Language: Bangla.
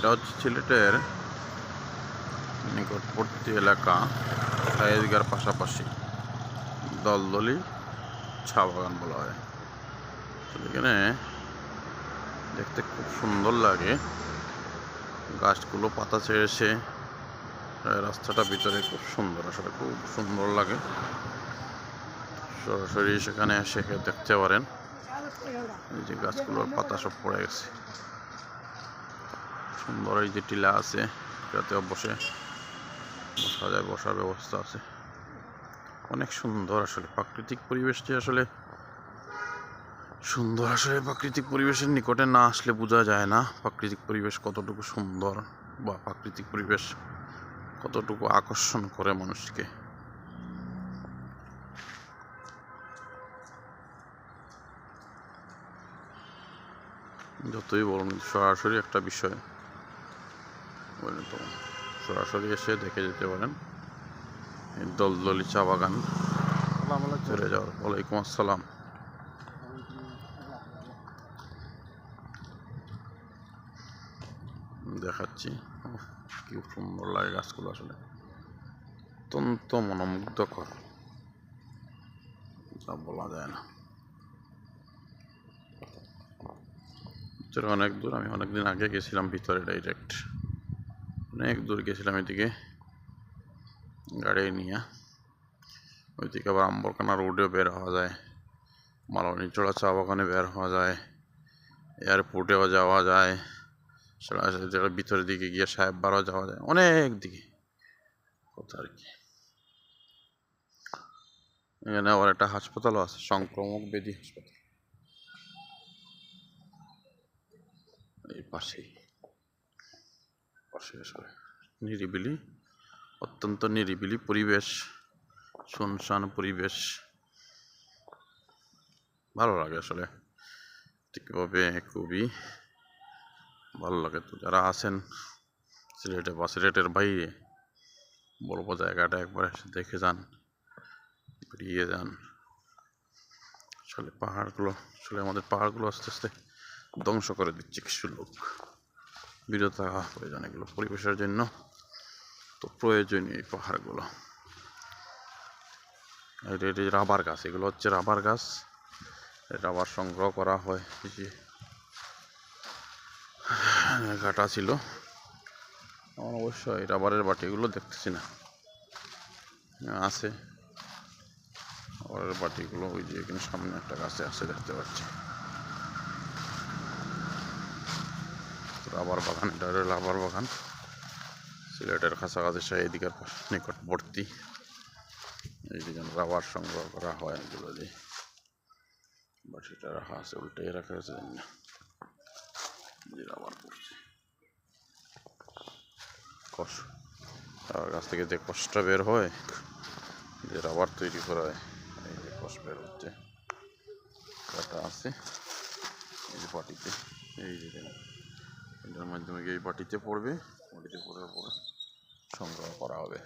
এটা হচ্ছে সিলেটের নিকটবর্তী এলাকা সাইদগার পাশাপাশি দলদলি চা বাগান বলা হয়। এখানে দেখতে খুব সুন্দর লাগে। গাছগুলো পাতা ছেড়েছে রাস্তাটা ভিতরে খুব সুন্দর, আসলে খুব সুন্দর লাগে। সরাসরি সেখানে এসে দেখতে পারেন। এই যে গাছগুলোর পাতা সব পড়ে গেছে। সুন্দর এই যে টিলা আছে এটাতেও বসে বসা যায়, বসার ব্যবস্থা আছে। অনেক সুন্দর আসলে প্রাকৃতিক পরিবেশটি আসলে, সুন্দর আসলে প্রাকৃতিক পরিবেশের নিকটে না আসলে বোঝা যায় না প্রাকৃতিক পরিবেশ কতটুকু সুন্দর বা প্রাকৃতিক পরিবেশ কতটুকু আকর্ষণ করে মানুষকে। যতই বলুন, সরাসরি একটা বিষয়। বলেন তো। সরাসরি এসে দেখে যেতে পারেন। দলদলি চা বাগান চলে যাওয়ার। ওয়ালাইকুম আসসালাম। দেখাচ্ছি। কি সুন্দর লাগে গাছগুলো আসলে। অত্যন্ত মনোমুগ্ধকর। যা বলা যায় না। অনেক দূর আমি অনেকদিন আগে গেছিলাম ভিতরে ডাইরেক্ট অনেক দূর গেছিলাম এদিকে। গাড়ি নিয়ে। ওইদিকে আবার আম্বরকানা রোডেও বের হওয়া যায়। মালনী চড়া চা বাগানে বের হওয়া যায়। এয়ারপোর্টেও যাওয়া যায়। ভিতরের দিকে গিয়ে সাহেব বারও যাওয়া যায়। অনেক দিকে। কথা আর কি। এখানে আবার একটা হাসপাতালও আছে, সংক্রমক বেদি হাসপাতাল। এই পাশেই। নিরিবিলি, অত্যন্ত নিরিবিলি পরিবেশ শুনশান পরিবেশ। ভালো লাগে আসলে। ঠিকভাবে খুবই ভালো লাগে তো। যারা আছেন সিলেটে বা সিলেটের বাইরে বলব জায়গাটা একবার এসে দেখে যান, বেরিয়ে যান। আসলে পাহাড়গুলো, আসলে আমাদের পাহাড়গুলো আস্তে আস্তে ধ্বংস করে দিচ্ছে কিছু লোক। বিরত থাকা প্রয়োজন এগুলো পরিবেশের জন্য। তো প্রয়োজনীয় এই পাহাড়গুলো। এটি রাবার গাছ, এগুলো হচ্ছে রাবার গাছ। রাবার সংগ্রহ করা হয় যে ছিল। আমার অবশ্যই রাবারের বাটিগুলো দেখতেছি না। আছে। রাবারের বাটিগুলো ওই যে এখানে সামনে একটা গাছে আছে, দেখতে পাচ্ছি। রাবার বাগান, এটা রাবার বাগান। সিলেটের কাছাকাছি সেই এদিকের নিকটবর্তী। এই যে যেন রাবার সংগ্রহ করা হয় এগুলো দিয়ে বা সেটা রাখা আছে উল্টে রাখা আছে না। রাবার পড়ছে। কষ রাবার গাছ থেকে যে কষটা বের হয়, যে রাবার তৈরি করা হয়, এই যে কষ বের হচ্ছে। কাটা আছে, এই যে পাটিতে, এই যে। এটার মাধ্যমে এই বাটিতে পড়বে। বাটিতে পড়ার পর সংগ্রহ করা হবে।